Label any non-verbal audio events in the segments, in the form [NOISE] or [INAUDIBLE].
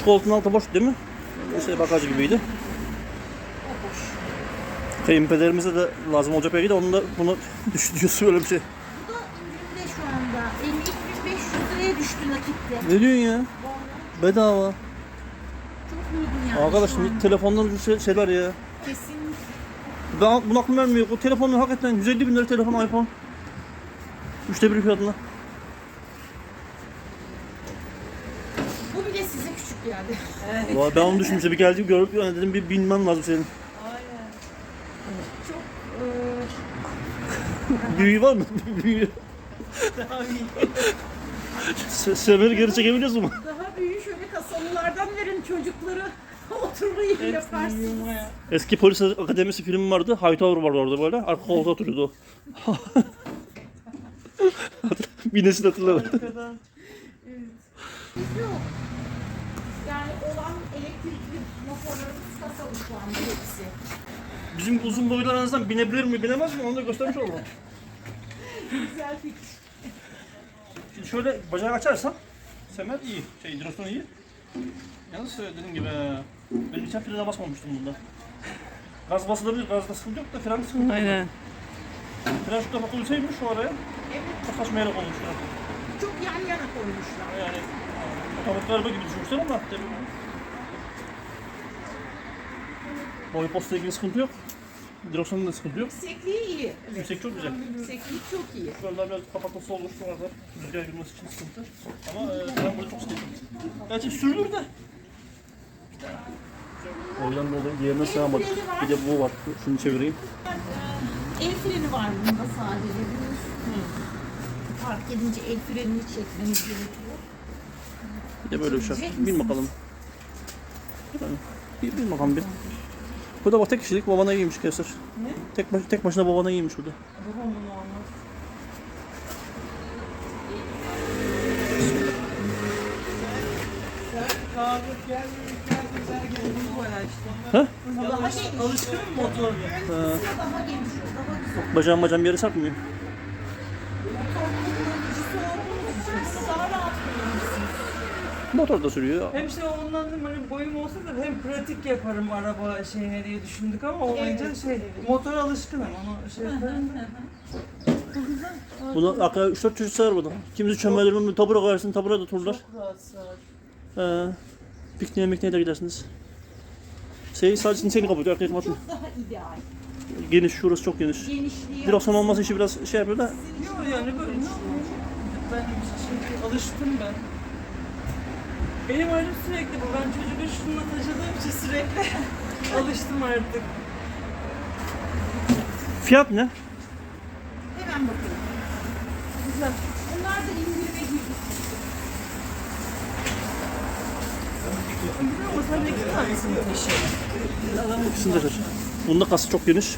Şu koltuğun altı boş değil mi? İşte bagaj gibiydi. Kayınpederimize de lazım olacak belki de onun da bunu [LAUGHS] düşünüyorsun öyle bir şey. Bu da indirimde şu anda. 52.500 liraya düştü nakitte. Ne diyorsun ya? Bedava. Çok uygun yani Arkadaş şu an. telefondan ucuz şey- şeyler ya. Kesinlikle. Ben bunu aklım vermiyor. O telefonun hakikaten 150 bin lira telefon iPhone. Üçte bir fiyatına. Bu bile size küçük Vay, ben onu düşünmüştüm. Bir geldi görüp yani dedim bir binmem lazım senin. Çok e, Büyüğü var mı? [LAUGHS] Büyüğü. Se Semeri geri çekebiliyoruz mu? daha büyüğü şöyle kasalılardan verin çocukları. [LAUGHS] Oturmayı yaparsınız. Eski polis akademisi filmi vardı. Hightower vardı orada böyle. Arka koltuğa oturuyordu o. [LAUGHS] bir nesil hatırladı. Yok. Yani olan elektrikli motorlarımız kasalı şu anda hepsi. Bizim uzun boylar en azından binebilir mi binemez mi onu da göstermiş olalım. [LAUGHS] Güzel fikir. Şimdi şöyle bacağı açarsam Semer iyi. Şey direksiyon iyi. Yalnız dediğim gibi ben geçen frene basmamıştım bunda. Gaz basılabilir, gazda sıkıntı yok da fren sıkıntı yok. Aynen. Fren şu tarafa koysaymış şu araya Evet, çok saçma yere koymuşlar. çok yan yana koymuşlar. Yani otomatik araba gibi düşünmüşler ama tabii. Boy posta ilgili sıkıntı yok. Direksiyonda da sıkıntı yok. Yüksekliği iyi. Evet. Yüksek çok güzel. Yüksekliği çok iyi. Şuralar biraz kapatması olur şu arada. Rüzgar girmesi için sıkıntı. Ama e, ben burada çok sıkıntı. Gerçi sürülür de. Oradan dolayı diğerine sığamadık. Bir de bu var. Şunu çevireyim. El freni var bunda sadece. Bunu Park edince el frenini çekmeniz gerekiyor. Bir de böyle bir şey. Misiniz? bakalım. Bir bin bakalım bir. Bu da bak tek kişilik babana iyiymiş Kevser. Ne? Tek, baş, tek başına babana iyiymiş burada. Babam bunu almaz. Bu. Ha? Alışkın motor. Güzel. Bacağım bacağım yere sarkmıyor. Motor da sürüyor. Hem işte ondan dedim hani boyum olsa da hem pratik yaparım araba şeyine diye düşündük ama olmayınca Evet, şey evet. motor alışkınım onu şey yaparım da. Bunu arkaya 3-4 çocuk sığar burada. Kimisi çömeldir, tabura koyarsın, tabura da otururlar. Çok rahat sığar. Ee, pikniğe mikniğe de gidersiniz. Şey sadece seni kapatıyor, arkayı kapatmıyor. Çok daha ideal. Geniş, şurası çok geniş. Genişliği. Direksiyon olması işi biraz şey yapıyor da. Yok yani böyle ne olur? Ben şey, alıştım ben. Benim halim sürekli bu. Ben çocuğu şununla taşıdığım için sürekli [LAUGHS] alıştım artık. Fiyat ne? Hemen bakayım. Güzel. Bunlar da indirime girdi. Ama sen iki tanesini taşı. İkisini de seç. Bunda kası çok geniş.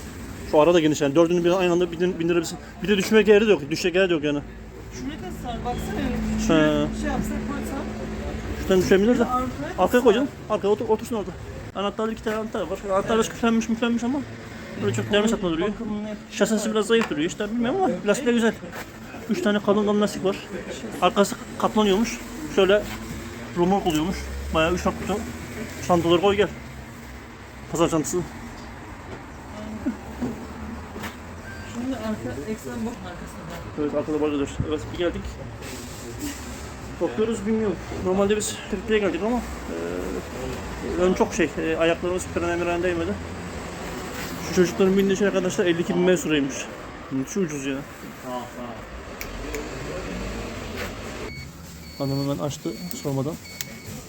Şu ara da geniş yani. Dördünü bir aynı anda bindir- bindirebilirsin. Bir de düşme yeri de yok. Düşecek yeri de yok yani. Şuraya da sar. Baksana. Şuraya şey yapsak koysak. Şuradan düşebilir de. Arkaya Arkaya koyacaksın. Arkaya otur, otursun orada. Anahtarlı iki tane anahtar var. Anahtar biraz küflenmiş müflenmiş ama böyle çok derme satma duruyor. Şasisi biraz zayıf duruyor işte bilmiyorum ama lastik de güzel. Üç tane kalın kalın lastik var. Arkası katlanıyormuş. Şöyle romork oluyormuş. Bayağı üç farklı çantaları koy gel. Pazar çantası. Şimdi arka eksen bakın arkasına. Evet arkada bardadır. Evet bir geldik. Bakıyoruz bilmiyorum. Normalde biz Türkiye'ye geldik ama e, ön çok şey. E, ayaklarımız frene miren değmedi. Şu çocukların bindiği şey arkadaşlar 52 bin mesuraymış. Şu ucuz ya. Hanım hemen açtı sormadan.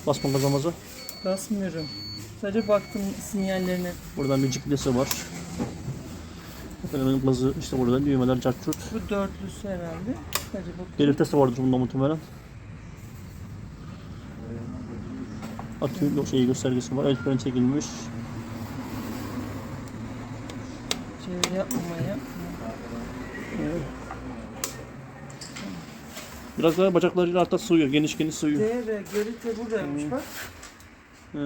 Basma gaza maza. Basmıyorum. Sadece baktım sinyallerine. Buradan bir ciklesi var. Efendim gazı işte burada düğmeler cart Bu dörtlüsü herhalde. Sadece bak. Belirtesi vardır bunda muhtemelen. Akü şeyi göstergesi var. El freni çekilmiş. Çevir yapmamaya. Biraz daha bacaklarıyla altta sığıyor. Geniş geniş sığıyor. DR görüntü buradaymış bak. Ee,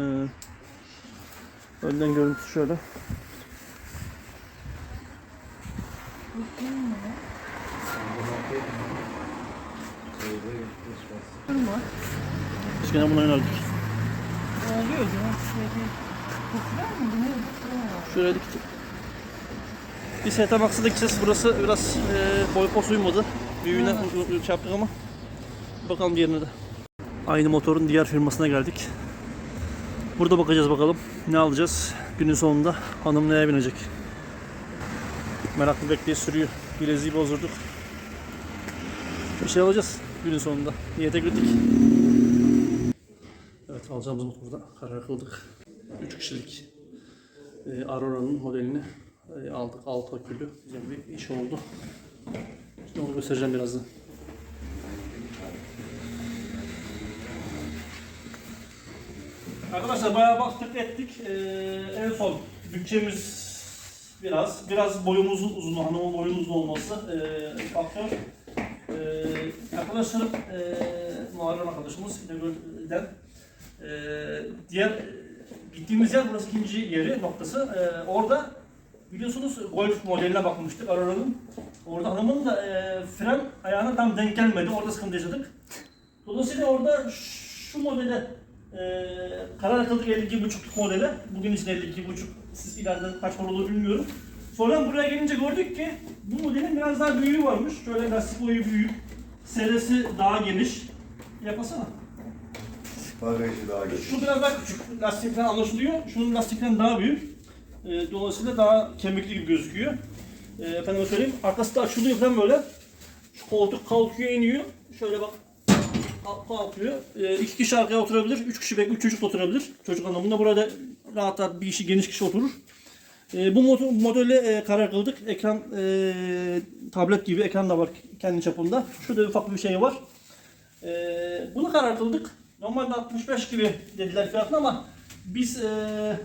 önden görüntüsü şöyle. Durma. Biz gene buna yöneldik. Oluyor. Sürekli. Popüler mi? Bu ne? Şöyle diktik. Dikeceğiz. Burası biraz e, boy pos uymadı. Büyüğüne u- u- çarptık ama. Bakalım diğerine de. Aynı motorun diğer firmasına geldik. Burada bakacağız bakalım. Ne alacağız? Günün sonunda hanım neye binecek? Meraklı bekleyiş sürüyor. Bileziği bozdurduk. Bir şey alacağız günün sonunda. Niyete girdik. Alacağımız motorda karar kıldık. 3 kişilik e, Aurora'nın modelini e, aldık. 6 akülü. Güzel bir iş oldu. Şimdi onu göstereceğim birazdan. Arkadaşlar bayağı baktık ettik. Ee, en son bütçemiz biraz biraz boyumuzun uzun, hanımın boyunun uzun olması ee, faktör. Ee, arkadaşlarım ee, Muharrem arkadaşımız İnegöl'den ee, diğer gittiğimiz yer burası ikinci yeri noktası. Ee, orada biliyorsunuz Golf modeline bakmıştık Aurora'nın. Orada hanımın da ee, fren ayağına tam denk gelmedi. Orada sıkıntı yaşadık. Dolayısıyla orada şu modele e, karar kıldık 52.5 modele. Bugün için 52.5 siz ileriden kaç model olur bilmiyorum. Sonra buraya gelince gördük ki bu modelin biraz daha büyüğü varmış. Şöyle lastik boyu büyük. Serisi daha geniş. Yapasana. Bagajı daha. Şu biraz daha küçük. Lastikten anlaşılıyor. Şunun lastikten daha büyük. E, dolayısıyla daha kemikli gibi gözüküyor. E, efendim söyleyeyim. Arkası da açılıyor falan böyle. Şu koltuk kalkıyor iniyor. Şöyle bak. Kalk- Kalkıyor. E, iki kişi arkaya oturabilir. Üç kişi belki üç çocuk oturabilir. Çocuk anlamında burada rahat rahat bir kişi geniş kişi oturur. E, bu motor, modele e, karar kıldık. Ekran e, tablet gibi ekran da var kendi çapında. Şurada ufak bir şey var. E, bunu karar kıldık. Normalde 65 gibi dediler fiyatına ama biz e,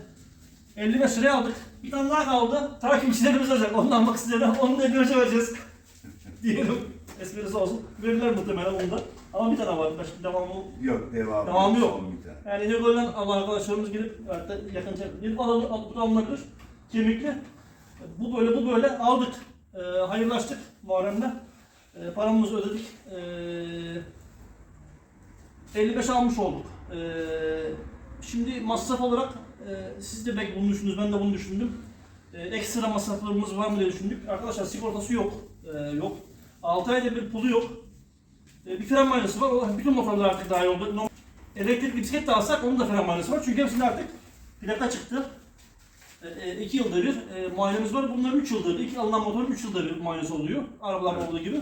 55 liraya aldık. Bir tane daha kaldı. Takipçilerimiz olacak. Onu almak isteyenler onu da 55'e vereceğiz. [LAUGHS] Diyelim. Esprisi olsun. Verirler muhtemelen onu da. Ama bir tane var. Başka devamı Yok devamı. Devamı yok. Bir tane. yani ne böyle Allah arkadaşlarımız gidip hatta yakın gidip alalım, al, bu da alınabilir. Kemikli. Bu böyle bu böyle aldık. Ee, hayırlaştık Muharrem'le. Ee, paramızı ödedik. Ee, 55 almış olduk. Ee, şimdi masraf olarak e, siz de belki bunu düşündünüz, ben de bunu düşündüm. Ee, ekstra masraflarımız var mı diye düşündük. Arkadaşlar sigortası yok. Ee, yok. 6 ayda bir pulu yok. Ee, bir fren maynası var. O bütün motorlar artık dahil oldu. Elektrikli bisiklet de alsak onun da fren maynası var. Çünkü hepsinde artık plaka çıktı. 2 yılda bir e, muayenemiz var. Bunlar 3 yılda bir. Alınan motorun 3 yılda bir muayenesi oluyor. Arabalar olduğu gibi.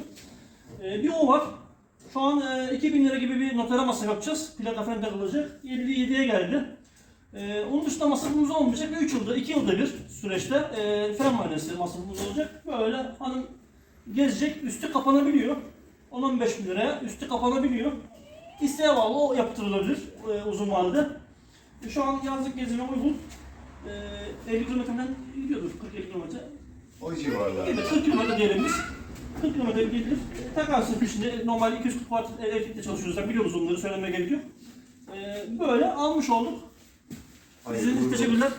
E, bir o var. Şu an e, 2000 lira gibi bir notere masraf yapacağız. Plaka falan takılacak. 57'ye geldi. E, onun dışında masrafımız olmayacak ve 3 yılda, 2 yılda bir süreçte e, fren muayenesi masrafımız olacak. Böyle hanım gezecek, üstü kapanabiliyor. 10-15 bin liraya üstü kapanabiliyor. İsteğe bağlı o yaptırılabilir e, uzun vadede. E, şu an yazlık gezime uygun. E, 50 kilometreden gidiyordur, 40-50 kilometre. O civarlarda. Gelir, 40 kilometre diyelim biz. 40 kilometre gelir. E, takarsın peşinde. Normalde 240 watt elektrikle çalışıyoruz. Zaten biliyoruz onları söylemeye gerek yok. E, böyle almış olduk. Sizin olsun. teşekkürler.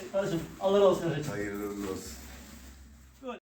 E, kardeşim Allah razı olsun. Hayırlı olsun. Böyle.